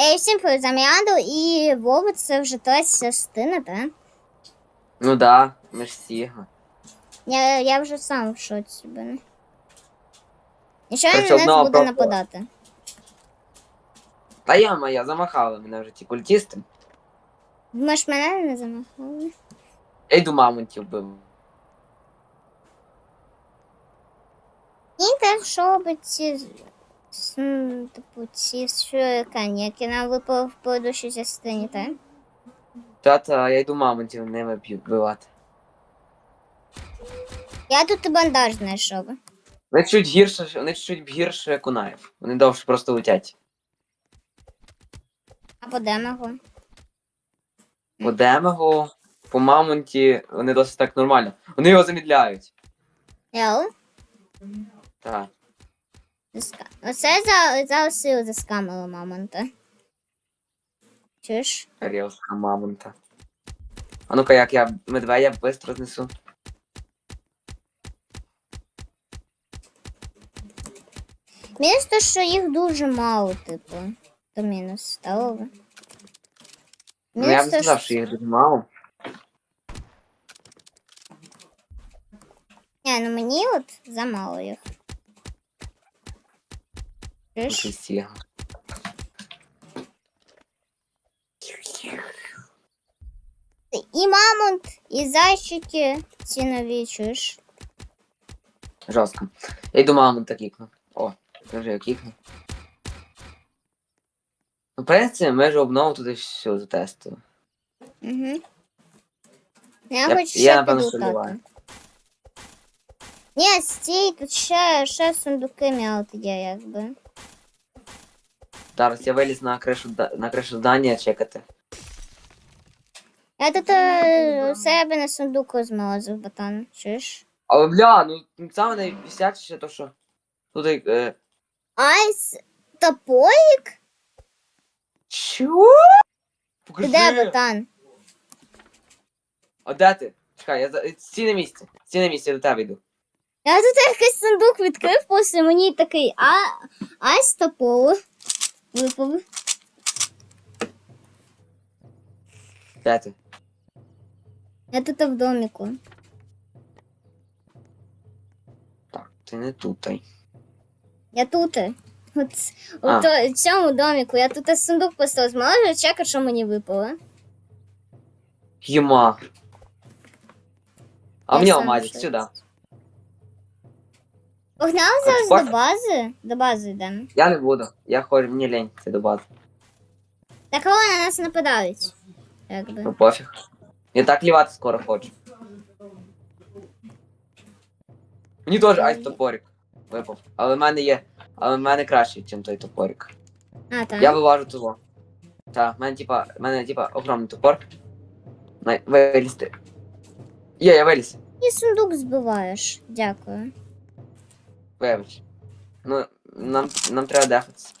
Ей, всім Зам'яду і Вова це вже третя частина, так? Ну да, ми ж Сігма. Я, я вже сам в шоці. Нічого Короче, на нас буде просто- нападати. Та я моя, замахали мене вже ті культісти. Думаєш, мене не замахали? Я йду мамонтів бив. І те, що с- м, типу, ці шурикані, які нам випали в предыдущій частині, так? Тата, я йду мамонтів ними б'ю вбивати. Я тут і бандаж знайшов. Вони чуть гірше, вони чуть гірше кунаїв. Вони довше просто летять. А по демагу? По демегу, по мамонті, вони досить так нормально. Вони його замідляють. Яу? Так. Оце за, за силу заскамили мамонта. Чуєш? Рілська мамонта. А ну-ка, як я медведя швидко знесу. Мінус то, що їх дуже мало, типу. То мінус стало. Ну я б сказав, що їх дуже мало. Ні, ну мені от замало їх. Чуєш? І мамонт, і зайчики ці нові, чуєш? Жорстко. Я йду мамонта кікну. О, я вже його кікну. Ну, в принципі, ми ж обнову туди все затестили. Угу. Я, Я- хочу я, ще напевно, підлутати. сумніваюсь. Ні, стій, тут ще, ще сундуки м'яут є, якби. Зараз я виліз на кришу, на кришу здання чекати. Я тут е, у себе на сундуку зморозив батон, чуєш? Але бля, ну саме найвісячіше то, що тут е, Айс топорик? Ти Покажи. де батан? А де ти? Чекай, я за... стій на місці. Стій на місці, я до тебе йду. Я тут якийсь сундук відкрив, після мені такий а, айс топор випав. Де ти? Я тут в доміку. Так, ти не тут. Ай. Я тут. От, А. от в цьому доміку. Я тут сундук поставив, зможу чекати, що мені випало. Юма. А Я мені сам алмазик, щось. сюди. Погнали зараз до бази. До бази йдемо. Я не буду. Я хочу, мені лень, це до бази. Так вони на нас нападають. Якби. Ну пофіг. Я так лівати скоро хочу. Мені теж айс топорик випав. Але в мене є. Але в мене краще, ніж той топорик. А, так. Я виважу того. Так, в мене типа. В мене типа огромний топор. Най... Вилізти. Є, я виліз. І сундук збиваєш. Дякую. Вибач. Ну, нам, нам треба дефатися.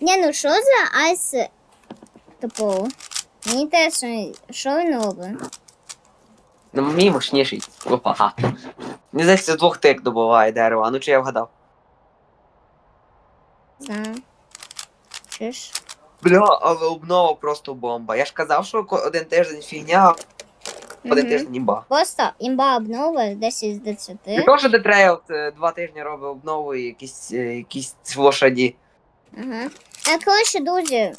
Ні, ну що за айс топор? Мені теж, що він робить? Ну, мій мощніший. Опа. Мені здається, з двох тик добуває дерево. А ну чи я вгадав? Знаю. Чуєш? Бля, але обнова просто бомба. Я ж казав, що один тиждень фігня, один Мгм. тиждень імба. Просто імба обнова 10 з 10. Не то, що Детрейл е, два тижні робить обнову і якісь, е, якісь лошаді. Ага. А коротше, друзі,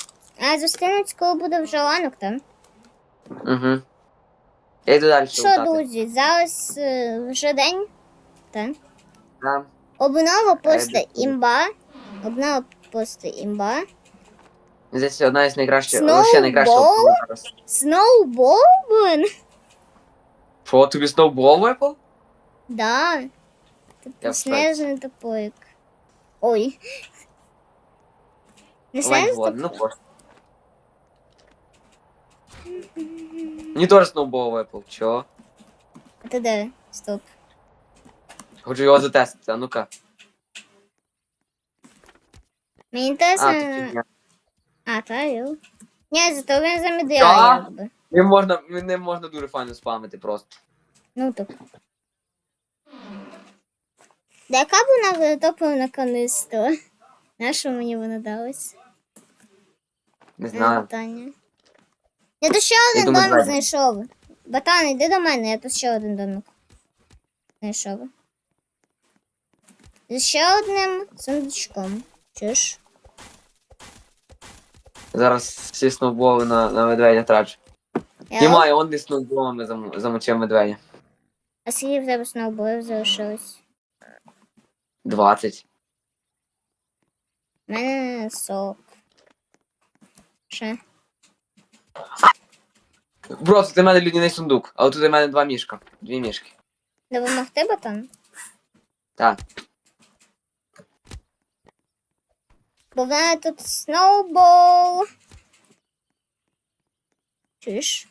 а зустрінуть, коли буде вже ранок там. Угу. Я йду далі. Що, лутати. друзі, зараз е, вже день. Так. Да. Обнова просто дякую. імба. Обнова просто імба. Здається, одна із найкращих, Snowball? ще найкраща зараз. Сноубол, блин. Що, тобі сноубол випав? Да. Я Типу в снежний топорик. Ой. Не Лень снежний згоден, ну просто. Мені теж сноубол випав, чого? А ти де? Стоп. Хочу його затестити, а ну-ка. Мені А, інтересно. тут фігня. А, та йо. Ні, зато він замедляє, Що? якби. Ним можна, ним можна дуже файно спамити просто. Ну так. Да яка б вона витопила на канистру? На що мені вони дались? Не Е, знаю. Питання. Я тут ще один думаю, домик двері. знайшов. Батан, йди до мене, я тут ще один домик знайшов. З ще одним сундучком. Чуєш? Зараз всі сноуболи на, на медведя трачу. Я- Немає, он не сноуболами зам, замочив медведя. А скільки в тебе сноубоїв залишилось? 20. У мене сок. Ще. Бро, тут у мене людяний сундук, а тут у мене два мішка. Дві мішки. Допомогти батон? Так. Бо в мене тут сноубол. Чуєш?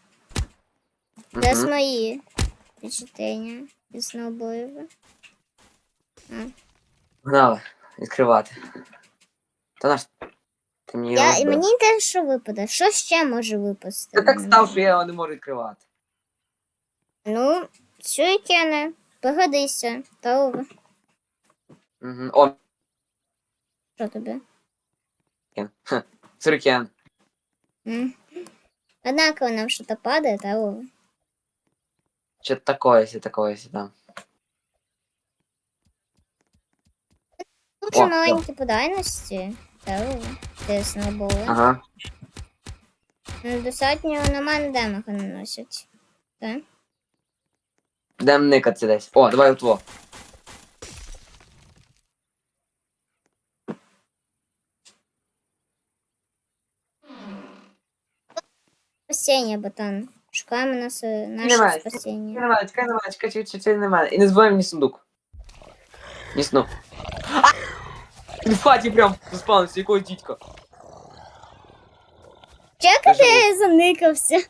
Де Мгм. мої впечатлення від сноубоїв? Погнали, відкривати. Та наш. Ти мені Я, і розбив. мені теж що випаде. Що ще може випасти? Та так став, що я його не можу відкривати. Ну, сюрікени, погодися. Та Угу. О, що тобі? Хе, Сюрикен. М. Однаково нам що-то падає, та о. Що такое, сі такое, сі там. Дуже О, маленькі по дальності. Та о. Ти сноуболи. Ага. Ну, достатньо на мене демага наносять. Так? Де никатися десь. О, давай отво. Спасіння, ботан. Шукаємо нас, наше Немає. спасіння. Чекай на мене, чекай на чекай, чекай, чекай мене. І не забувай мені сундук. Ні сну. Він в хаті прям заспавнився, якогось дідька. Чекай, Я я заникався.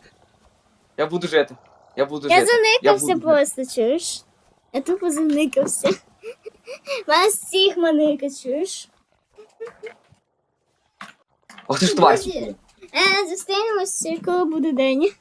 Я буду жити. Я буду Я жити. заникався буду просто, чуєш? Я тупо заникався. Вас всіх маника, чуєш? Ох ти ж тварь. Е, зустрінемось, коли буде день.